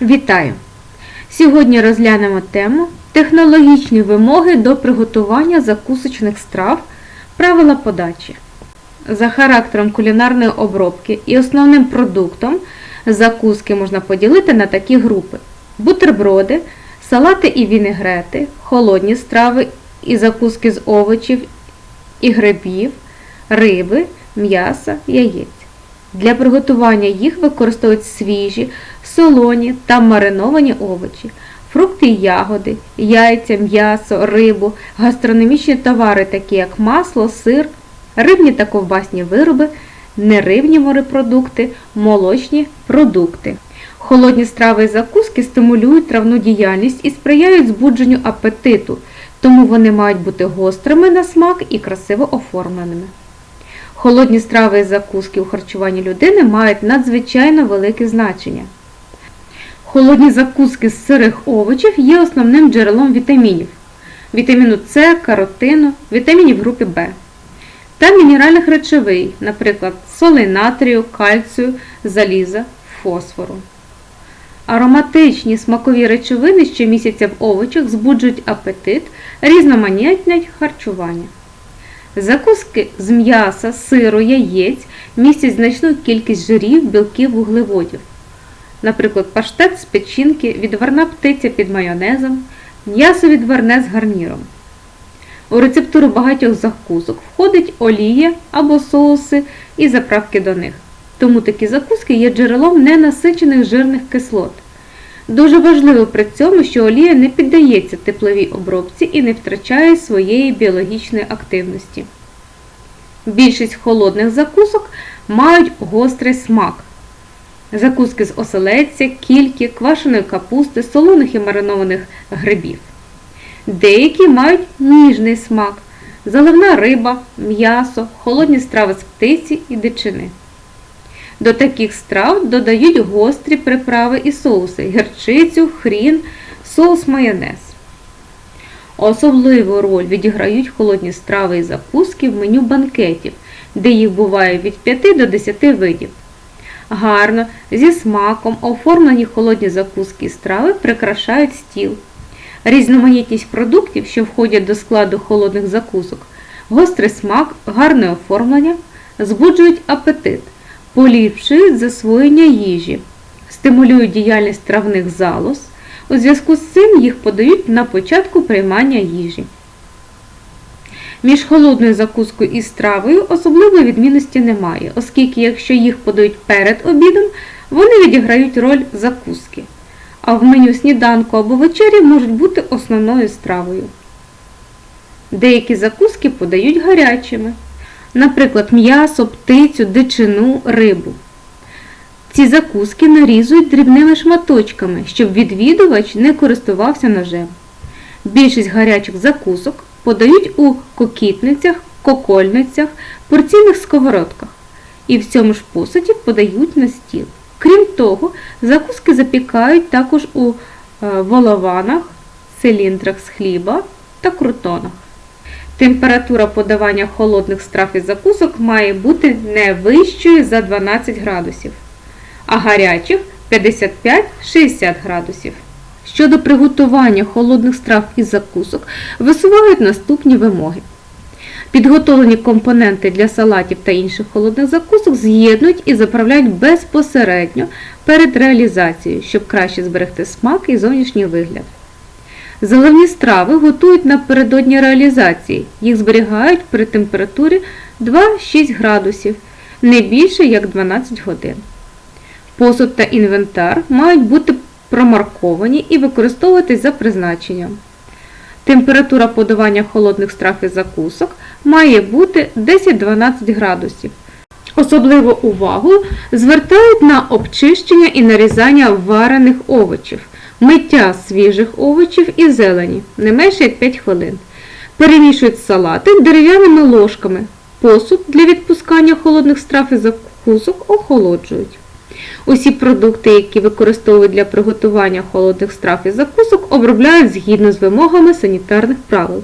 Вітаю! Сьогодні розглянемо тему Технологічні вимоги до приготування закусочних страв, правила подачі. За характером кулінарної обробки і основним продуктом закуски можна поділити на такі групи: бутерброди, салати і вінегрети, холодні страви і закуски з овочів і грибів, риби, м'яса, яєць. Для приготування їх використовують свіжі, солоні та мариновані овочі, фрукти і ягоди, яйця, м'ясо, рибу, гастрономічні товари, такі як масло, сир, рибні та ковбасні вироби, нерибні морепродукти, молочні продукти. Холодні страви і закуски стимулюють травну діяльність і сприяють збудженню апетиту, тому вони мають бути гострими на смак і красиво оформленими. Холодні страви і закуски у харчуванні людини мають надзвичайно велике значення. Холодні закуски з сирих овочів є основним джерелом вітамінів, вітаміну С, каротину, вітамінів групи В та мінеральних речовин, наприклад, соли натрію, кальцію, заліза, фосфору. Ароматичні смакові речовини, що містяться в овочах, збуджують апетит, різноманітнять харчування. Закуски з м'яса, сиру, яєць містять значну кількість жирів, білків, вуглеводів. Наприклад, паштет з печінки, відварна птиця під майонезом, м'ясо відварне з гарніром. У рецептуру багатьох закусок входить олія або соуси і заправки до них. Тому такі закуски є джерелом ненасичених жирних кислот. Дуже важливо при цьому, що олія не піддається тепловій обробці і не втрачає своєї біологічної активності. Більшість холодних закусок мають гострий смак. Закуски з оселедця, кільки, квашеної капусти, солоних і маринованих грибів. Деякі мають ніжний смак, заливна риба, м'ясо, холодні страви з птиці і дичини. До таких страв додають гострі приправи і соуси, гірчицю, хрін, соус майонез. Особливу роль відіграють холодні страви і закуски в меню банкетів, де їх буває від 5 до 10 видів. Гарно, зі смаком оформлені холодні закуски і страви прикрашають стіл. Різноманітність продуктів, що входять до складу холодних закусок, гострий смак, гарне оформлення, збуджують апетит поліпшують засвоєння їжі, стимулюють діяльність травних залоз. У зв'язку з цим їх подають на початку приймання їжі. Між холодною закускою і стравою особливої відмінності немає, оскільки, якщо їх подають перед обідом, вони відіграють роль закуски, а в меню сніданку або вечері можуть бути основною стравою. Деякі закуски подають гарячими наприклад, м'ясо, птицю, дичину, рибу. Ці закуски нарізують дрібними шматочками, щоб відвідувач не користувався ножем. Більшість гарячих закусок подають у кокітницях, кокольницях, порційних сковородках і в цьому ж посуді подають на стіл. Крім того, закуски запікають також у е, волованах, циліндрах з хліба та крутонах. Температура подавання холодних страв і закусок має бути не вищою за 12 градусів, а гарячих 55-60 градусів. Щодо приготування холодних страв і закусок висувають наступні вимоги. Підготовлені компоненти для салатів та інших холодних закусок з'єднують і заправляють безпосередньо перед реалізацією, щоб краще зберегти смак і зовнішній вигляд. Заливні страви готують напередодні реалізації. Їх зберігають при температурі 2-6 градусів, не більше як 12 годин. Посуд та інвентар мають бути промарковані і використовуватись за призначенням. Температура подавання холодних страв і закусок має бути 10-12 градусів. Особливу увагу звертають на обчищення і нарізання варених овочів миття свіжих овочів і зелені не менше як 5 хвилин. Перемішують салати дерев'яними ложками. Посуд для відпускання холодних страв і закусок охолоджують. Усі продукти, які використовують для приготування холодних страв і закусок, обробляють згідно з вимогами санітарних правил.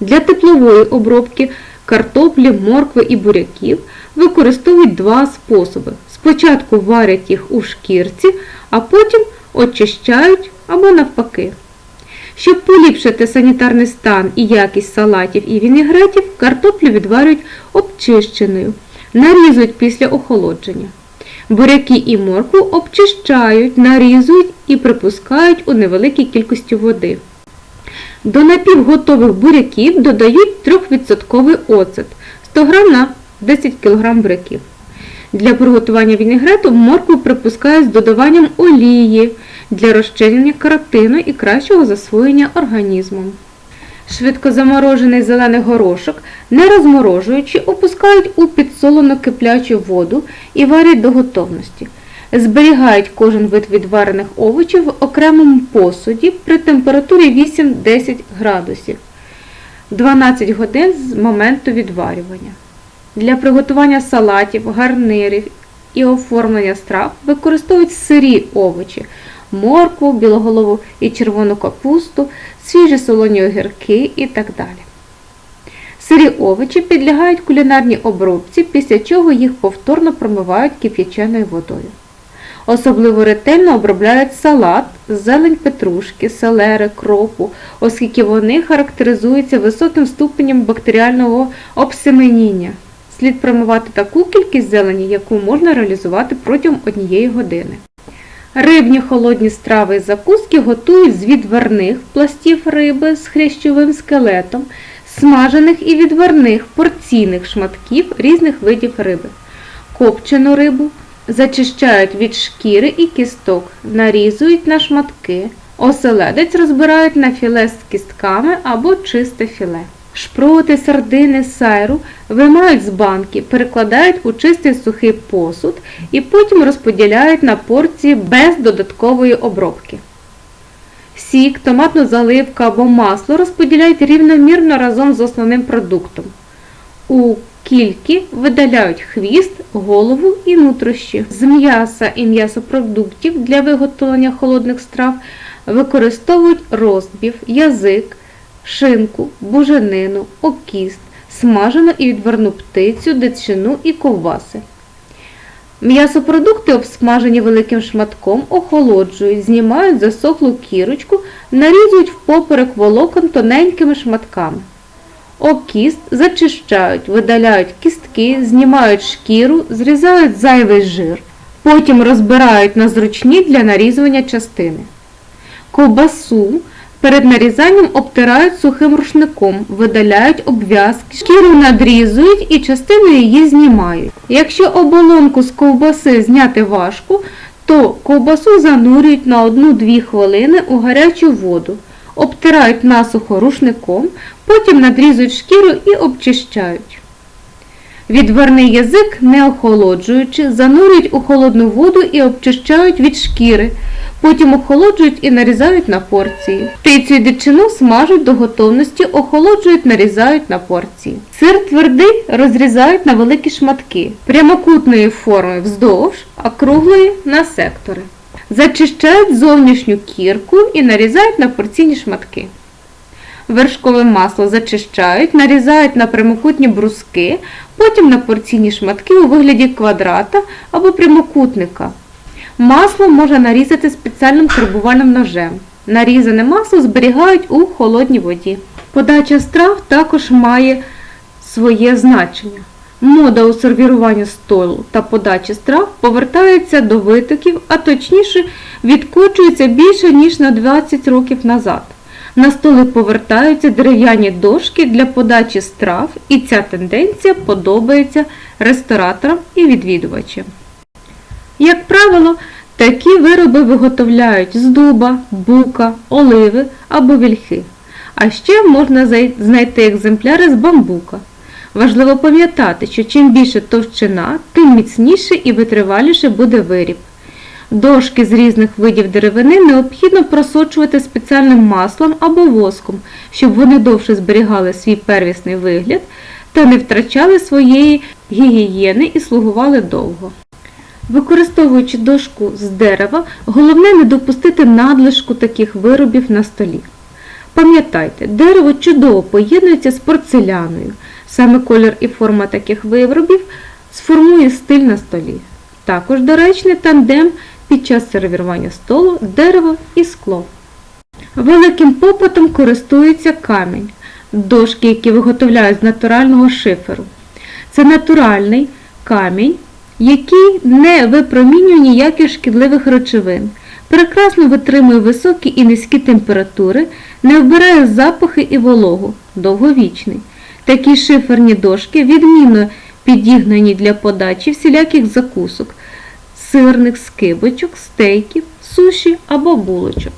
Для теплової обробки картоплі, моркви і буряків використовують два способи. Спочатку варять їх у шкірці, а потім очищають або навпаки. Щоб поліпшити санітарний стан і якість салатів і вінігретів, картоплю відварюють обчищеною, нарізують після охолодження. Буряки і моркву обчищають, нарізують і припускають у невеликій кількості води. До напівготових буряків додають 3% оцет 100 г на 10 кг буряків. Для приготування вінігрету моркву припускають з додаванням олії для розчинення каротину і кращого засвоєння організмом. Швидкозаморожений зелений горошок, не розморожуючи, опускають у підсолену киплячу воду і варять до готовності. Зберігають кожен вид відварених овочів в окремому посуді при температурі 8-10 градусів 12 годин з моменту відварювання. Для приготування салатів, гарнирів і оформлення страв використовують сирі овочі, моркву, білоголову і червону капусту, свіжі солоні огірки і так далі. Сирі овочі підлягають кулінарній обробці, після чого їх повторно промивають кип'яченою водою. Особливо ретельно обробляють салат, зелень петрушки, селери, кропу, оскільки вони характеризуються високим ступенем бактеріального обсеменіння. Слід промивати таку кількість зелені, яку можна реалізувати протягом однієї години. Рибні холодні страви і закуски готують з відварних пластів риби з хрящовим скелетом, смажених і відварних порційних шматків різних видів риби. Копчену рибу зачищають від шкіри і кісток, нарізують на шматки, оселедець розбирають на філе з кістками або чисте філе. Шпроти, сардини, сайру виймають з банки, перекладають у чистий сухий посуд і потім розподіляють на порції без додаткової обробки. Сік, томатну заливку або масло розподіляють рівномірно разом з основним продуктом. У кільки видаляють хвіст, голову і нутрощі. З м'яса і м'ясопродуктів для виготовлення холодних страв використовують розбів, язик, шинку, буженину, окіст, смажену і відварну птицю, дичину і ковбаси. М'ясопродукти, обсмажені великим шматком, охолоджують, знімають засохлу кірочку, нарізують впоперек волокон тоненькими шматками. Окіст зачищають, видаляють кістки, знімають шкіру, зрізають зайвий жир, потім розбирають на зручні для нарізування частини. Ковбасу перед нарізанням обтирають сухим рушником, видаляють обв'язки, шкіру надрізують і частину її знімають. Якщо оболонку з ковбаси зняти важко, то ковбасу занурюють на 1-2 хвилини у гарячу воду, обтирають насухо рушником, потім надрізують шкіру і обчищають. Відварний язик, не охолоджуючи, занурюють у холодну воду і обчищають від шкіри. Потім охолоджують і нарізають на порції. Птицю і дичину смажуть до готовності, охолоджують, нарізають на порції. Сир твердий розрізають на великі шматки, прямокутної форми вздовж, а круглої на сектори. Зачищають зовнішню кірку і нарізають на порційні шматки. Вершкове масло зачищають, нарізають на прямокутні бруски, потім на порційні шматки у вигляді квадрата або прямокутника. Масло можна нарізати спеціальним карбувальним ножем. Нарізане масло зберігають у холодній воді. Подача страв також має своє значення. Мода у сервіруванні столу та подачі страв повертається до витоків, а точніше відкочується більше ніж на 20 років назад. На столи повертаються дерев'яні дошки для подачі страв, і ця тенденція подобається рестораторам і відвідувачам. Як правило, такі вироби виготовляють з дуба, бука, оливи або вільхи. А ще можна знайти екземпляри з бамбука. Важливо пам'ятати, що чим більше товщина, тим міцніше і витриваліше буде виріб. Дошки з різних видів деревини необхідно просочувати спеціальним маслом або воском, щоб вони довше зберігали свій первісний вигляд та не втрачали своєї гігієни і слугували довго. Використовуючи дошку з дерева, головне не допустити надлишку таких виробів на столі. Пам'ятайте, дерево чудово поєднується з порцеляною. Саме колір і форма таких виробів сформує стиль на столі. Також доречний тандем під час сервірування столу, дерево і скло. Великим попитом користується камінь, дошки, які виготовляють з натурального шиферу. Це натуральний камінь, який не випромінює ніяких шкідливих речовин, прекрасно витримує високі і низькі температури, не вбирає запахи і вологу, довговічний. Такі шиферні дошки відмінно підігнані для подачі всіляких закусок, сирних скибочок, стейків, суші або булочок.